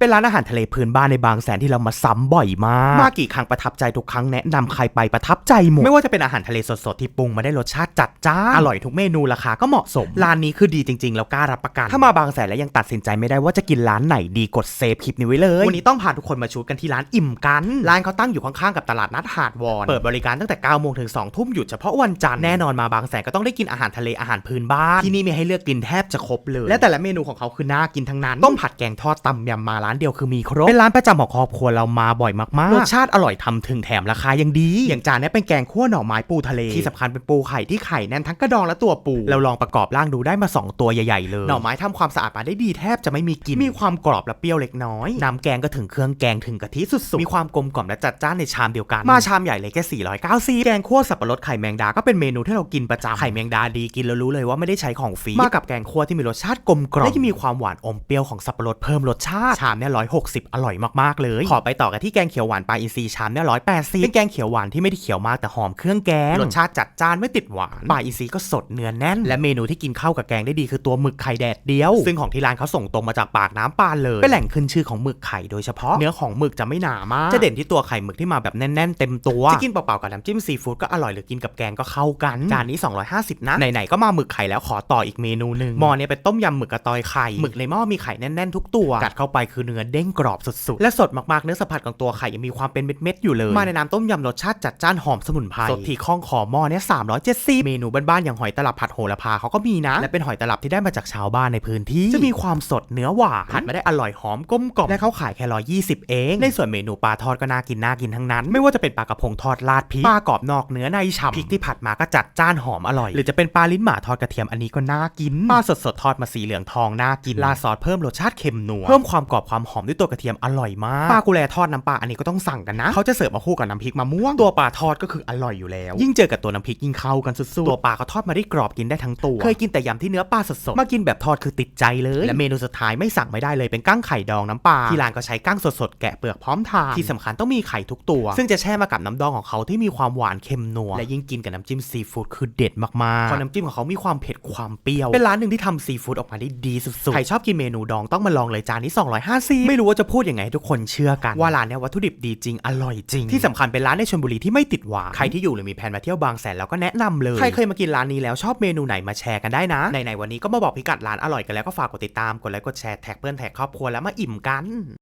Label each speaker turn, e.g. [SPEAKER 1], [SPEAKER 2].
[SPEAKER 1] เป็นร้านอาหารทะเลพื้นบ้านในบางแสนที่เรามาซ้ำบ่อยมาก มากี่ครั้งประทับใจทุกครั้งแนะนำใครไปประทับใจหมด ไม่ว่าจะเป็นอาหารทะเลสดๆที่ปรุงมาได้รสชาติจัดจ้าน อร่อยทุกเมนูราคาก็เหมาะสม ร้านนี้คือดีจริงๆ แล้วกล้ารับประกัน ถ้ามาบางแสนแล้วยังตัดสินใจไม่ได้ว่าจะกินร้านไหนดีกดเซฟคลิปนี้ไว้เลย วันนี้ต้องพาทุกคนมาชูกันที่ร้านอิ่มกัน ร้านเขาตั้งอยู่ข้างๆกับตลาดนัดหาดวอน เปิดบริการตั้งแต่9โมงถึง2ทุ่มหยุดเฉพาะวันจันทร์ แน่นอนมาบางแสนก็ต้องได้กินอาหารทะเลอาหารพื้นบ้าน ที่นี่มีให้เลือกกินแทบจะครบเลย และแต่ละเมนูของเขาคือน่ากินทั้งนั้น ต้มผัดแกงทอดตำยำมาร้านเดียวคือมีครบ เป็นร้านประจำของครอบครัวเรามาบ่อยมากๆ รสชาติอร่อยทำถึงแถมราคายังดี อย่างจานนี้เป็นแกงคั่วหน่อไม้ปูทะเล ที่สำคัญเป็นปูไข่ที่ไข่แน่นทั้งกระดองและตัวปู เราลองประกอบร่างดูได้มา 2 ตัวใหญ่ๆเลย หน่อไม้ทำความสะอาดมาได้ดีแทบจะไม่มีกลิ่น มีความกรอบและเปรี้ยวเล็กน้อย น้ำแกงก็ถึงเครื่องแกงถึงกะทิสุดๆ มีความกลมกล่อมและจัดจ้านในชามเดียวกัน มาชามใหญ่เลยแค่ 490 แกงคั่วสับปะรดไข่แมงดา ก็เป็นเมนูที่เรากินประจำ ไข่แมงดาดีกินแล้วรู้เลยว่าไม่ได้ใช้ของฟรี มากับแกงคั่วที่มีรสชาติกลมกล่อมและยังมีความหวานอมเปรี้ยวของสับปะรดเพิ่มรสชาติชามเนี่ย160อร่อยมากๆเลย ขอไปต่อกันที่แกงเขียวหวานปลาอินทรีชามเนี่ย180เป็นแกงเขียวหวานที่ไม่ได้เขียวมากแต่หอมเครื่องแกงรสชาติจัดจ้านไม่ติดหวานปลาอินทรีก็สดเนื้อแน่น และเมนูที่กินเข้ากับแกงได้ดีคือตัวหมึกไข่แดดเดียว ซึ่งของที่ร้านเขาส่งตรงมาจากปากน้ำปานเลยเป็นแหล่งขึ้นชื่อของหมึกไข่โดยเฉพาะเนื้อของหมึกจะไม่หนามากจะเด่นที่ตัวไข่หมึกที่มาแบบแน่นๆเต็มตัวจะกินเปล่าๆกับน้ำจิ้มซีฟู้ดก็อร่อยหรือกินกับแกงก็เข้ากันจานนี้ 250 นะไหนๆก็มาหมึกไข่แล้วขอต่ออีกเมนูหนึ่งหม้อเนี่ยเป็นต้มยำหมึกกระตอยไข่หมึกในหม้อมีไข่แน่นๆทุกตัวกัดเข้าไปคือเนื้อเด้งกรอบสุดๆ และสดมากๆ เนื้อสัมผัสของตัวไข่ยังมีความเป็นเม็ดๆอยู่เลย มาในน้ำต้มยำรสชาติจัดจ้านหอมสมุนไพรสดที่ข้องคอหม้อเนี่ย370เมนูบ้านๆอย่างหอยตลับผัดโหระพาเขาก็มีนะ และเป็นหอยตลับที่ได้มาจากชาวบ้านในพื้นที่ จะมีความสดเนื้อหวานผัดมาได้อร่อยหอมกลมกล่อมและเขาขายแค่120เองในส่วนเมนูปลาทอดก็น่ากินน่ากินทั้งนั้น ไม่ว่าจะเป็นปลากระพงทอดราดพริกปลากรอบนอกเนื้อในฉ่ำพริกที่ผัดมาก็จัดจ้านหอมอร่อย หรือจะเป็นปลาลิ้นหมาทอดกระเทียมอันนี้ก็น่ากินปลาสดสดๆทอดมาสีเหลืองทองน่ากินราดซอสเพิ่มรสชาติเค็มนัวเพิ่มความกรอบความหอมด้วยตัวกระเทียมอร่อยมากปลากุแลทอดน้ำปลาอันนี้ก็ต้องสั่งกันนะเขาจะเสิร์ฟมาคู่กับน้ำพริกมะม่วงตัวปลาทอดก็คืออร่อยอยู่แล้ว ยิ่งเจอกับตัวน้ำพริกยิ่งเข้ากันสุดๆตัวปลาเขาทอดมาได้กรอบกินได้ทั้งตัว เคยกินแต่ยำที่เนื้อปลาสดๆมากินแบบทอดคือติดใจเลยและเมนูสุดท้ายไม่สั่งไม่ได้เลยเป็นกั้งไข่ดองน้ำปลาที่ร้านก็ใช้กั้งสดๆแกะเปลือกพร้อมทานที่สำคัญต้องมีไข่ทุกตัว ซึ่งจะแช่มากับน้ำดองของเขาที่มีความหวานเค็มนัวและยิ่งกินกับน้ำจิ้มซีฟู้ดคือเด็ดมากๆเพราะน้ำจิ้มของเขามีความเผ็ดความเปรี้ยวเป็นร้านหนึ่งที่ทำซีฟู้ดออกมาได้ดีสุดๆใครชอบกินเมนูดองต้องมาลองเลยจานนี้250ไม่รู้ว่าจะพูดยังไงให้ทุกคนเชื่อกัน ว่าร้านเนี้ยวัตถุดิบดีจริงอร่อยจริง ที่สำคัญเป็นร้านในชลบุรีที่ไม่ติดหวานใครที่อยู่หรือมีแผนมาเที่ยวบางแสนแล้วก็แนะนำเลย ใครเคยมากินร้านนี้แล้วชอบเมนูไหนมาแชร์กันได้นะไหนๆวันนี้ก็มาบอกพิกัดร้านอร่อยกันแล้วก็ฝากกดติดตามกดไลค์กดแชร์แท็กเพื่อนแท็กครอบครัวแล้วมาอิ่มกัน